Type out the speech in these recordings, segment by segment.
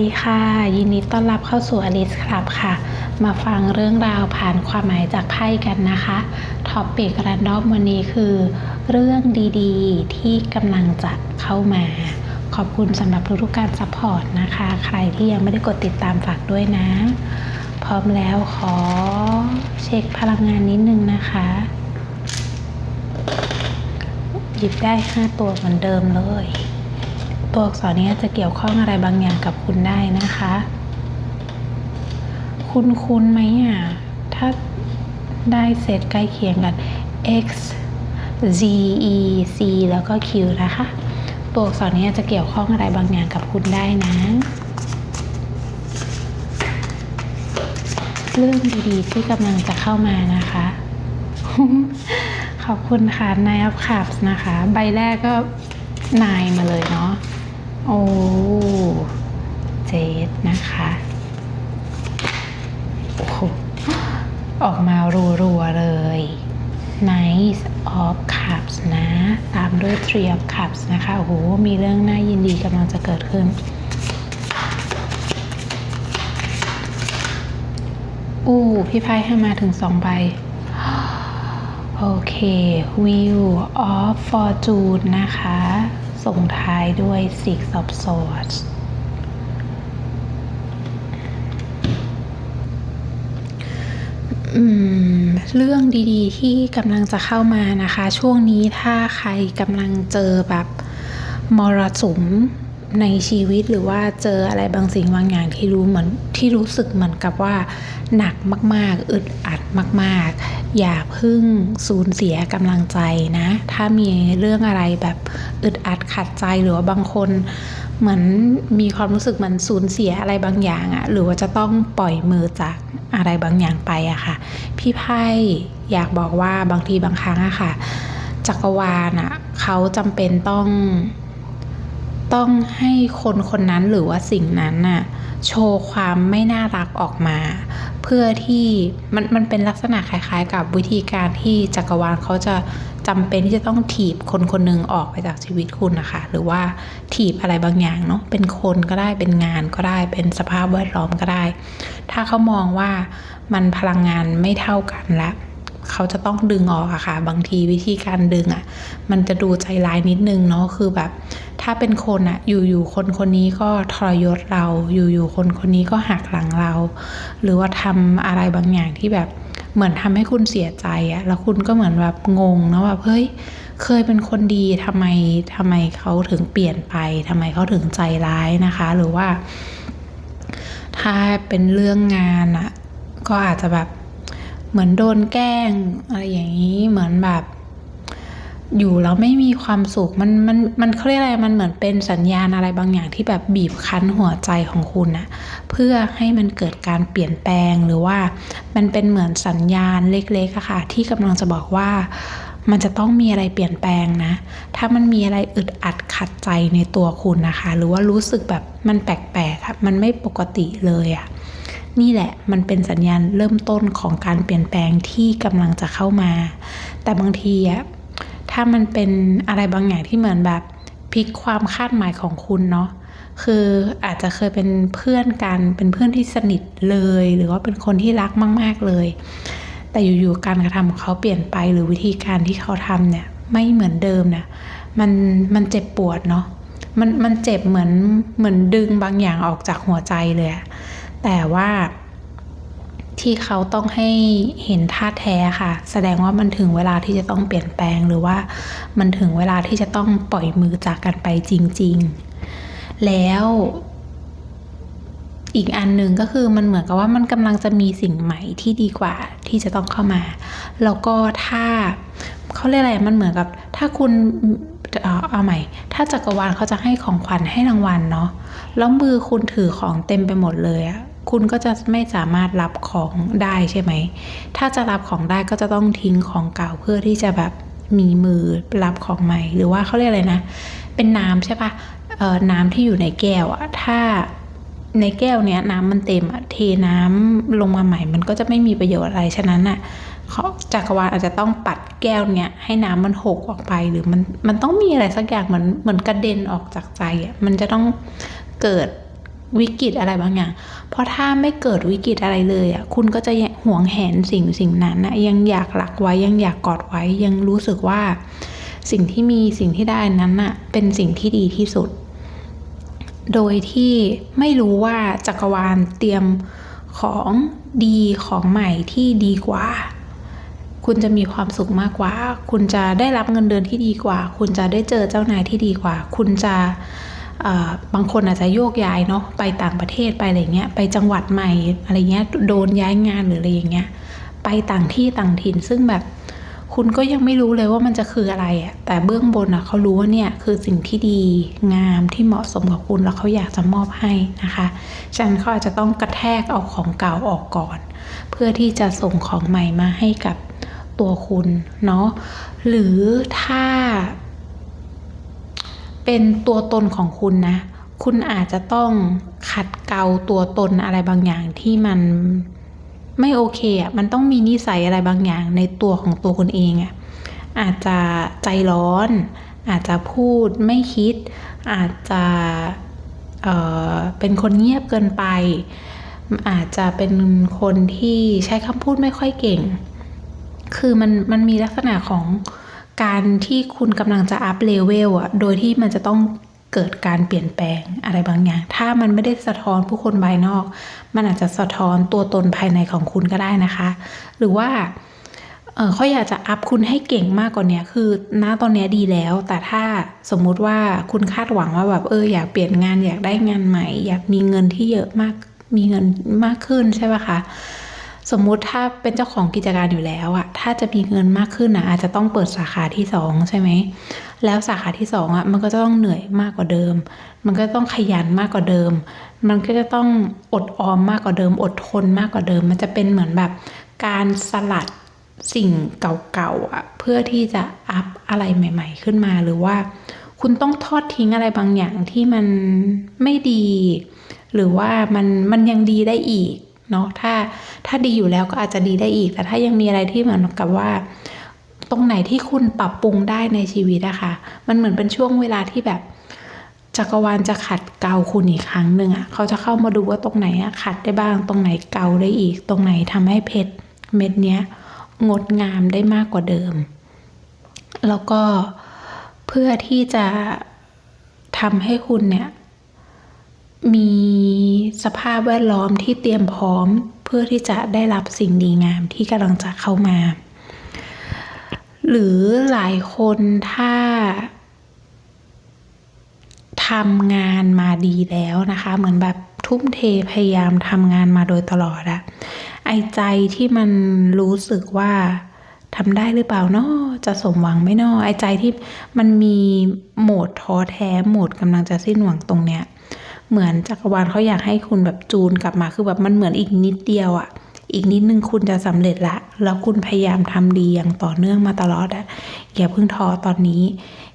ดีค่ะ ยินดีต้อนรับเข้าสู่อลิสคลับค่ะ มาฟังเรื่องราวผ่านความหมายจากไพ่กันนะคะท็อปปิกรันดอมวันนี้คือ เรื่องดีๆ ที่กำลังจะเข้ามา ขอบคุณสำหรับทุกๆการซัพพอร์ตนะคะ ใครที่ยังไม่ได้กดติดตามฝากด้วยนะ พร้อมแล้วขอเช็คพลังงานนิดนึงนะคะ หยิบได้ 5 ตัวเหมือนเดิมเลย ตัวอักษรนี้จะเกี่ยวข้องอะไรบางอย่างกับคุณได้นะคะ คุณคุณไหมอะ ถ้าได้เซตใกล้เคียงกัน x z e c แล้วก็ q นะคะ ตัวอักษรนี้จะเกี่ยวข้องอะไรบางอย่างกับคุณได้นะ เรื่องดีๆที่กำลังจะเข้ามานะคะ ขอบคุณค่ะ Nine of Cups นะคะ ใบแรกก็นายมาเลยเนาะ โอ้เจดนะคะ โอ้ออกมารัวๆเลย Nice of Cups นะ ตามด้วย Three of Cups นะคะ โอ้โห มีเรื่องน่ายินดีกำลังจะเกิดขึ้น อู้พี่ไพ่ให้มาถึงสองใบ โอเค Wheel of Fortune นะคะ ส่งท้ายด้วย Six of Swords เรื่องดีๆ ที่กำลังจะเข้ามานะคะ ช่วงนี้ถ้าใครกำลังเจอแบบมรสุม ในชีวิตหรือว่าเจออะไรบางสิ่งบางอย่างที่รู้เหมือนที่รู้สึกเหมือนกับว่า หนักมาก ๆ อึดอัดมาก ๆ อย่าพึ่งสูญเสียกำลังใจนะ ถ้ามีเรื่องอะไรแบบอึดอัดขัดใจหรือว่าบางคนเหมือนมีความรู้สึกเหมือนสูญเสียอะไรบางอย่างอะหรือว่าจะต้องปล่อยมือจากอะไรบางอย่างไปอะค่ะ พี่ไพ่อยากบอกว่าบางทีบางครั้งอะค่ะ จักรวาลอะเขาจำเป็นต้อง ต้องให้คนคนนั้นหรือว่าสิ่งนั้นน่ะโชว์ความไม่น่ารักออกมา เพื่อที่มันมันเป็นลักษณะคล้ายๆ กับวิธีการที่จักรวาลเขาจะจำเป็นที่จะต้องถีบคนคนหนึ่งออกไปจากชีวิตคุณนะคะหรือว่าถีบอะไรบางอย่างเนาะเป็นคนก็ได้เป็นงานก็ได้เป็นสภาพแวดล้อมก็ได้ ถ้าเขามองว่ามันพลังงานไม่เท่ากันแล้ว เขาจะต้องดึงออกอะค่ะ บางทีวิธีการดึงอะมันจะดูใจร้ายนิดนึงเนาะคือแบบ ถ้าเป็นคนอะอยู่ๆคนคนนี้ก็ทรยศเรา อยู่ๆคนคนนี้ก็หักหลังเรา หรือว่าทำอะไรบางอย่างที่แบบเหมือนทำให้คุณเสียใจอะแล้วคุณก็เหมือนแบบงงนะว่าเฮ้ยเคยเป็นคนดีทำไมทำไมเขาถึงเปลี่ยนไปทำไมเขาถึงใจร้ายนะคะ หรือว่า ถ้าเป็นเรื่องงานอะก็อาจจะแบบ เหมือนโดนแกล้งอะไรอย่างนี้เหมือนแบบ อยู่แล้วไม่มีความสุขมันมันมันเขาเรียกอะไรมันเหมือนเป็นสัญญาณอะไรบางอย่างที่แบบบีบคั้นหัวใจของคุณอะเพื่อให้มันเกิดการเปลี่ยนแปลงหรือว่า มันเป็นเหมือนสัญญาณเล็กๆอะค่ะ ที่กำลังจะบอกว่ามันจะต้องมีอะไรเปลี่ยนแปลงนะ ถ้ามันมีอะไรอึดอัดขัดใจในตัวคุณนะคะ หรือว่ารู้สึกแบบมันแปลกๆอะมันไม่ปกติเลยอะ นี่แหละมันเป็นสัญญาณเริ่มต้นของการเปลี่ยนแปลงที่กำลังจะเข้ามา แต่บางทีอะถ้ามันเป็นอะไรบางอย่างที่เหมือนแบบพลิกความคาดหมายของคุณเนาะคืออาจจะเคยเป็นเพื่อนกันเป็นเพื่อนที่สนิทเลย หรือว่าเป็นคนที่รักมาก ๆเลย แต่อยู่ๆการกระทำของเขาเปลี่ยนไปหรือวิธีการที่เขาทำเนี่ยไม่เหมือนเดิมเนี่ยมันมันเจ็บปวดเนาะมันมันเจ็บเหมือนเหมือนดึงบางอย่างออกจากหัวใจเลยอะ แต่ว่าที่เขาต้องให้เห็นท่าแท้ค่ะ แสดงว่ามันถึงเวลาที่จะต้องเปลี่ยนแปลงหรือว่ามันถึงเวลาที่จะต้องปล่อยมือจากกันไปจริง ๆ แล้วอีกอันหนึ่งก็คือมันเหมือนกับว่ามันกำลังจะมีสิ่งใหม่ที่ดีกว่าที่จะต้องเข้ามา แล้วก็ถ้าเขาเรียกอะไรมันเหมือนกับ ถ้าคุณเอาเอาใหม่ ถ้าจักรวาลเขาจะให้ของขวัญให้รางวัลเนาะแล้วมือคุณถือของเต็มไปหมดเลยอะ คุณก็จะไม่สามารถรับของได้ใช่ไหม ถ้าจะรับของได้ก็จะต้องทิ้งของเก่าเพื่อที่จะแบบมีมือรับของใหม่ หรือว่าเขาเรียกอะไรนะ เป็นน้ำใช่ปะเอ่อน้ำที่อยู่ในแก้วอะถ้าในแก้วเนี้ยน้ำมันเต็มอะเทน้ำลงมาใหม่ มันก็จะไม่มีประโยชน์อะไร ฉะนั้นอะเขาจักรวาลอาจจะต้องปัดแก้วเนี้ยให้น้ำมันหกออกไปหรือมันมันต้องมีอะไรสักอย่างเหมือนเหมือนกระเด็นออกจากใจอะมันจะต้องเกิด วิกฤตอะไรบางอย่าง เพราะถ้าไม่เกิดวิกฤตอะไรเลยอะ คุณก็จะห่วงแหนสิ่งสิ่งนั้นนะยังอยากหลักไว้ยังอยากกอดไว้ ยังรู้สึกว่า สิ่งที่มีสิ่งที่ได้นั้นน่ะ เป็นสิ่งที่ดีที่สุด โดยที่ไม่รู้ว่าจักรวาลเตรียมของดีของใหม่ที่ดีกว่า คุณจะมีความสุขมากกว่า คุณจะได้รับเงินเดือนที่ดีกว่า คุณจะได้เจอเจ้านายที่ดีกว่า คุณจะ บางคนอาจจะโยกย้ายเนาะไปต่างประเทศไปอะไรเงี้ยไปจังหวัดใหม่อะไรเงี้ยโดนย้ายงานหรืออะไรอย่างเงี้ยไปต่างที่ต่างถิ่นซึ่งแบบคุณก็ยังไม่รู้เลยว่ามันจะคืออะไรอะแต่เบื้องบนอะเขารู้ว่าเนี่ยคือสิ่งที่ดีงามที่เหมาะสมกับคุณแล้วเขาอยากจะมอบให้นะคะฉะนั้นเขาอาจจะต้องกระแทกเอาของเก่าออกก่อน เพื่อที่จะส่งของใหม่มาให้กับตัวคุณเนาะหรือถ้า เป็นตัวตนของคุณนะ คุณอาจจะต้องขัดเกลาตัวตนอะไรบางอย่างที่มันไม่โอเคอะ มันต้องมีนิสัยอะไรบางอย่างในตัวของตัวคุณเองอะ อาจจะใจร้อน อาจจะพูดไม่คิด อาจจะเอ่อเป็นคนเงียบเกินไป อาจจะเป็นคนที่ใช้คำพูดไม่ค่อยเก่ง คือมันมันมีลักษณะของ การที่คุณกำลังจะอัพเลเวลอะโดยที่มันจะต้องเกิดการเปลี่ยนแปลงอะไรบางอย่าง ถ้ามันไม่ได้สะท้อนผู้คนภายนอก มันอาจจะสะท้อนตัวตนภายในของคุณก็ได้นะคะ หรือว่าเขาอยากจะอัพคุณให้เก่งมากกว่านี้คือณตอนนี้ดีแล้ว แต่ถ้าสมมุติว่าคุณคาดหวังว่าแบบเอออยากเปลี่ยนงานอยากได้งานใหม่ อยากมีเงินที่เยอะมากมีเงินมากขึ้นใช่ปะคะ สมมุติถ้าเป็นเจ้าของกิจการอยู่แล้วอะถ้าจะมีเงินมากขึ้นอะอาจจะต้องเปิดสาขาที่สองใช่ไหม แล้วสาขาที่สองอะมันก็จะต้องเหนื่อยมากกว่าเดิม มันก็ต้องขยันมากกว่าเดิม มันก็จะต้องอดออมมากกว่าเดิม อดทนมากกว่าเดิม มันจะเป็นเหมือนแบบการสลัดสิ่งเก่าๆอะเพื่อที่จะอัพอะไรใหม่ ๆ ขึ้นมาหรือว่า คุณต้องทอดทิ้งอะไรบางอย่างที่มันไม่ดี หรือว่ามันมันยังดีได้อีก เนาะถ้าถ้าดีอยู่แล้วก็อาจจะดีได้อีก แต่ถ้ายังมีอะไรที่เหมือนกับว่า ตรงไหนที่คุณปรับปรุงได้ในชีวิตอะค่ะ มันเหมือนเป็นช่วงเวลาที่แบบจักรวาลจะขัดเกลาคุณอีกครั้งหนึ่งอะเขาจะเข้ามาดูว่าตรงไหนอะขัดได้บ้าง ตรงไหนเกาได้อีก ตรงไหนทำให้เพชรเม็ดเนี้ยงดงามได้มากกว่าเดิม แล้วก็เพื่อที่จะทำให้คุณเนี่ย มีสภาพแวดล้อมที่เตรียมพร้อมเพื่อที่จะได้รับสิ่งดีงามที่กำลังจะเข้ามา หรือหลายคนถ้าทำงานมาดีแล้วนะคะ เหมือนแบบทุ่มเทพยายามทำงานมาโดยตลอดอะไอใจที่มันรู้สึกว่าทำได้หรือเปล่าเนาะจะสมหวังไม่นอไอใจที่มันมีโหมดท้อแท้โหมดกำลังจะสิ้นหวังตรงเนี้ย เหมือนจักรวาลเขาอยากให้คุณแบบจูนกลับมาคือแบบมันเหมือนอีกนิดเดียวอะ่ะ อีกนิดนึงคุณจะสำเร็จละ แล้วคุณพยายามทำดีอย่างต่อเนื่องมาตลอดอะ่ะอย่าเพิ่งท้อตอนนี้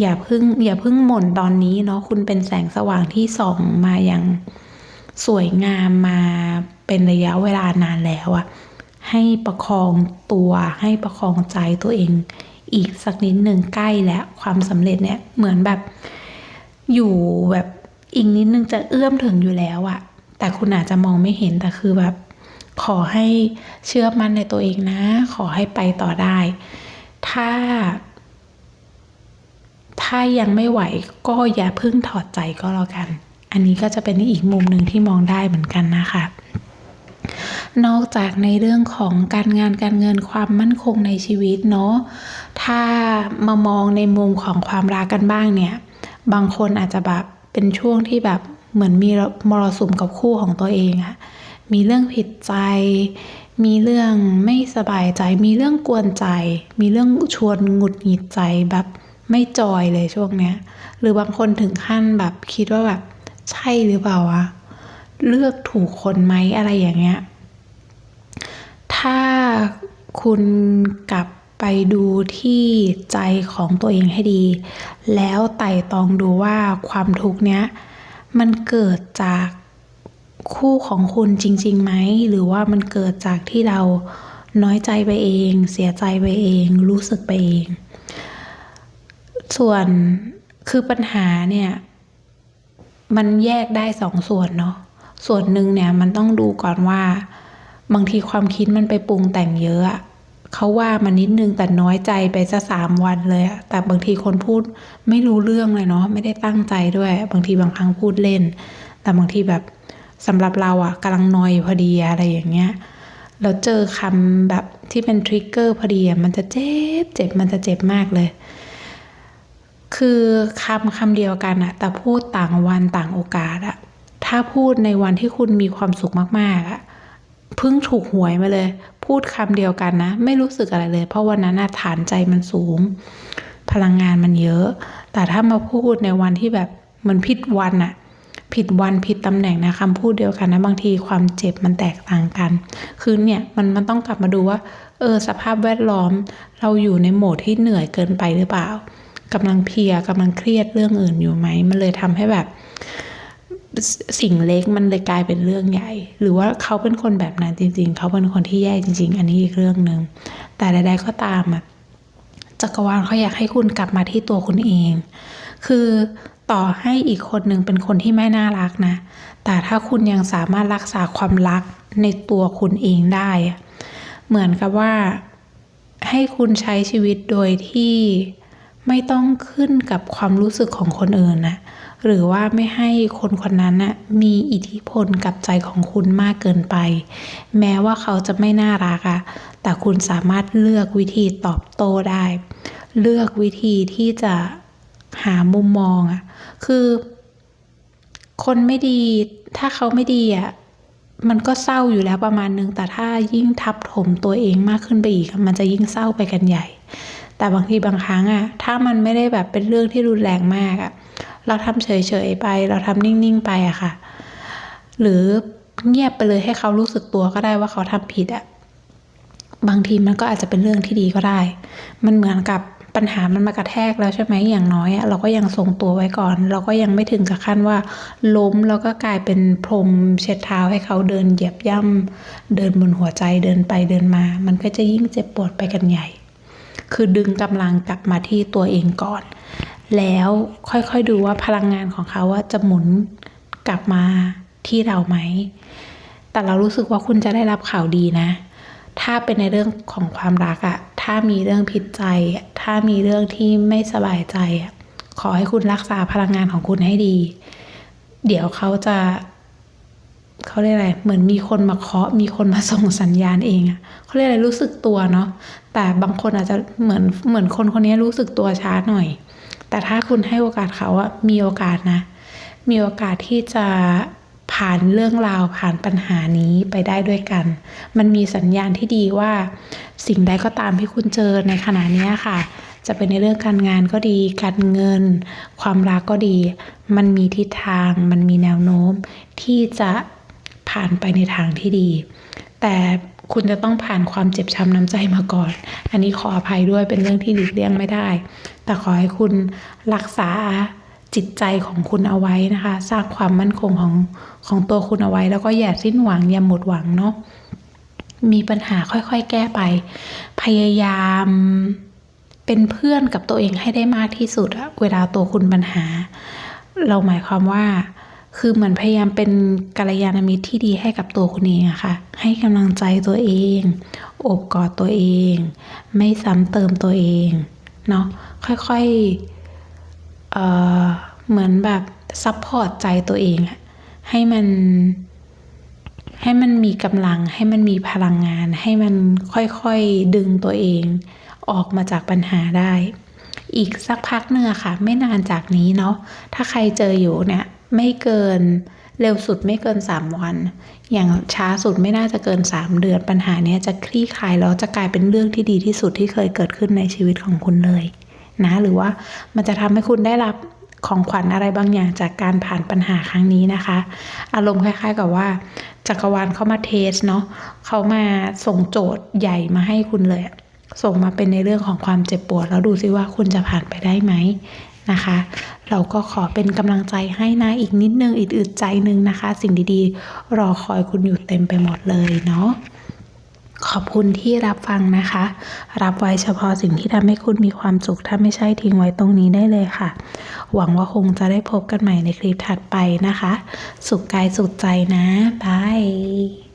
อย่าเพิ่งอย่าเพิ่งหม่นตอนนี้เนาะคุณเป็นแสงสว่างที่ส่องมาอย่างสวยงามมาเป็นระยะเวลานานแล้วอะ่ะให้ประคองตัวให้ประคองใจตัวเองอีกสักนิดหนึ่งใกล้แล้วความสำเร็จเนี่ยเหมือนแบบอยู่แบบ อีกนิดนึงจะเอื้อมถึงอยู่แล้วอะแต่คุณอาจจะมองไม่เห็นแต่คือแบบขอให้เชื่อมั่นในตัวเองนะ ขอให้ไปต่อได้ ถ้า ถ้ายังไม่ไหวก็อย่าเพิ่งถอดใจก็แล้วกัน อันนี้ก็จะเป็นอีกมุมหนึ่งที่มองได้เหมือนกันนะคะนอกจากในเรื่องของการงานการเงินความมั่นคงในชีวิตเนาะ ถ้ามามองในมุมของความรักกันบ้างเนี่ย บางคนอาจจะแบบ เป็นช่วงที่แบบเหมือนมีมรสุมกับคู่ของตัวเองอะมีเรื่องผิดใจ มีเรื่องไม่สบายใจ มีเรื่องกวนใจ มีเรื่องชวนหงุดหงิดใจแบบไม่จอยเลยช่วงเนี้ย หรือบางคนถึงขั้นแบบคิดว่าแบบใช่หรือเปล่าวะ เลือกถูกคนไหมอะไรอย่างเงี้ย ถ้าคุณกับ ไปดูที่ใจของตัวเองให้ดี แล้วไต่ตองดูว่าความทุกข์เนี้ยมันเกิดจากคู่ของคุณจริงๆไหม หรือว่ามันเกิดจากที่เราน้อยใจไปเอง เสียใจไปเอง รู้สึกไปเอง ส่วนคือปัญหาเนี่ย มันแยกได้สองส่วนเนาะส่วนหนึ่งเนี่ยมันต้องดูก่อนว่า บางทีความคิดมันไปปรุงแต่งเยอะอะ เขาว่ามันนิดนึงแต่น้อยใจไปซะสามวันเลยอะแต่บางทีคนพูดไม่รู้เรื่องเลยเนาะไม่ได้ตั้งใจด้วย บางทีบางครั้งพูดเล่น แต่บางทีแบบสำหรับเราอะกำลังนอยพอดีอะไรอย่างเงี้ยแล้วเจอคำแบบที่เป็นทริกเกอร์พอดีอะมันจะเจ็บเจ็บมันจะเจ็บมากเลย คือคำคำเดียวกันอะแต่พูดต่างวันต่างโอกาสอะถ้าพูดในวันที่คุณมีความสุขมากๆอะเพิ่งถูกหวยมาเลย พูดคำเดียวกันนะ ไม่รู้สึกอะไรเลย เพราะวันนั้นฐานใจมันสูง พลังงานมันเยอะ แต่ถ้ามาพูดในวันที่แบบมันผิดวันอะผิดวันผิดตำแหน่งนะคำพูดเดียวกันนะบางทีความเจ็บมันแตกต่างกัน คือเนี่ยมันมันต้องกลับมาดูว่า เออสภาพแวดล้อม เราอยู่ในโหมดที่เหนื่อยเกินไปหรือเปล่ากำลังเพียกำลังเครียดเรื่องอื่นอยู่ไหมมันเลยทำให้แบบ สิ่งเล็กมันเลยกลายเป็นเรื่องใหญ่ หรือว่าเขาเป็นคนแบบนั้นจริง ๆ เขาเป็นคนที่แย่จริง ๆ อันนี้อีกเรื่องหนึ่งแต่ใด ๆ ก็ตามอะจักรวาลเขาอยากให้คุณกลับมาที่ตัวคุณเอง คือต่อให้อีกคนหนึ่งเป็นคนที่ไม่น่ารักนะ แต่ถ้าคุณยังสามารถรักษาความรักในตัวคุณเองได้ เหมือนกับว่าให้คุณใช้ชีวิตโดยที่ ไม่ต้องขึ้นกับความรู้สึกของคนอื่นนะหรือว่าไม่ให้คนคนนั้นนะมีอิทธิพลกับใจของคุณมากเกินไป แม้ว่าเขาจะไม่น่ารักอะแต่คุณสามารถเลือกวิธีตอบโต้ได้ เลือกวิธีที่จะหามุมมองอะคือ คนไม่ดี ถ้าเขาไม่ดีอะมันก็เศร้าอยู่แล้วประมาณนึง แต่ถ้ายิ่งทับถมตัวเองมากขึ้นไปอีก มันจะยิ่งเศร้าไปกันใหญ่ แต่บางทีบางครั้งอะถ้ามันไม่ได้แบบเป็นเรื่องที่รุนแรงมากอะเราทำเฉยๆไป เราทำนิ่งๆไปอะค่ะ หรือเงียบไปเลยให้เขารู้สึกตัวก็ได้ว่าเขาทำผิดอะบางทีมันก็อาจจะเป็นเรื่องที่ดีก็ได้ มันเหมือนกับปัญหามันมากระแทกแล้วใช่ไหมอย่างน้อยอะเราก็ยังทรงตัวไว้ก่อน เราก็ยังไม่ถึงกับขั้นว่า ล้มแล้วก็กลายเป็นพรมเช็ดเท้าให้เขาเดินเหยียบย่ำเดินบนหัวใจเดินไปเดินมา มันก็จะยิ่งเจ็บปวดไปกันใหญ่ คือดึงกำลังกลับมาที่ตัวเองก่อน แล้วค่อยๆดูว่าพลังงานของเขาว่าจะหมุนกลับมาที่เราไหม แต่เรารู้สึกว่าคุณจะได้รับข่าวดีนะ ถ้าเป็นในเรื่องของความรักอะถ้ามีเรื่องผิดใจ ถ้ามีเรื่องที่ไม่สบายใจอะขอให้คุณรักษาพลังงานของคุณให้ดี เดี๋ยวเขาจะ เขาเรียกอะไร เหมือนมีคนมาเคาะ มีคนมาส่งสัญญาณเองอะเขาเรียกอะไร รู้สึกตัวเนาะ แต่บางคนอาจจะเหมือน เหมือนคนคนนี้รู้สึกตัวช้าหน่อย แต่ถ้าคุณให้โอกาสเขาอะมีโอกาสนะ มีโอกาสที่จะผ่านเรื่องราวผ่านปัญหานี้ไปได้ด้วยกัน มันมีสัญญาณที่ดีว่าสิ่งใดก็ตามที่คุณเจอในขณะนี้ค่ะ จะเป็นในเรื่องการงานก็ดี การเงิน ความรักก็ดี มันมีทิศทาง มันมีแนวโน้มที่จะ ผ่านไปในทางที่ดี แต่คุณจะต้องผ่านความเจ็บช้ำน้ำใจมาก่อน อันนี้ขออภัยด้วยเป็นเรื่องที่หลีกเลี่ยงไม่ได้ แต่ขอให้คุณรักษาจิตใจของคุณเอาไว้นะคะ สร้างความมั่นคงของของตัวคุณเอาไว้ แล้วก็อย่าสิ้นหวังอย่าหมดหวังเนาะมีปัญหาค่อยๆ แก้ไป พยายามเป็นเพื่อนกับตัวเองให้ได้มากที่สุดเวลาตัวคุณปัญหา เราหมายความว่า คือเหมือนพยายามเป็นกัลยาณมิตรที่ดีให้กับตัวคุณเองอะค่ะ ให้กำลังใจตัวเองโอบกอดตัวเอง ไม่ซ้ำเติมตัวเอง เนาะ ค่อยๆเออเหมือนแบบซัพพอร์ตใจตัวเองอะให้มันให้มันมีกำลังให้มันมีพลังงาน ให้มันค่อยๆดึงตัวเอง ออกมาจากปัญหาได้ อีกสักพักเนื้อค่ะ ไม่นานจากนี้เนาะถ้าใครเจออยู่เนี่ยไม่เกินเร็วสุดไม่เกิน 3 วัน อย่างช้าสุดไม่น่าจะเกิน 3 เดือนปัญหานี้จะคลี่คลายแล้วจะกลายเป็นเรื่องที่ดีที่สุดที่เคยเกิดขึ้นในชีวิตของคุณเลยนะหรือว่ามันจะทำให้คุณได้รับของขวัญอะไรบางอย่างจากการผ่านปัญหาครั้งนี้นะคะ อารมณ์คล้าย ๆ กับว่า จักรวาลเขามาเทสเนาะเขามาส่งโจทย์ใหญ่มาให้คุณเลยอะ ส่งมาเป็นในเรื่องของความเจ็บปวด แล้วดูซิว่าคุณจะผ่านไปได้ไหมนะคะ เราก็ขอเป็นกำลังใจให้นะอีกนิดนึงอีดอึดใจนึงนะคะ สิ่งดีๆ รอคอยคุณอยู่เต็มไปหมดเลยเนาะขอบคุณที่รับฟังนะคะ รับไว้เฉพาะสิ่งที่ทำให้คุณมีความสุข ถ้าไม่ใช่ทิ้งไว้ตรงนี้ได้เลยค่ะ หวังว่าคงจะได้พบกันใหม่ในคลิปถัดไปนะคะ สุขกายสุขใจนะบาย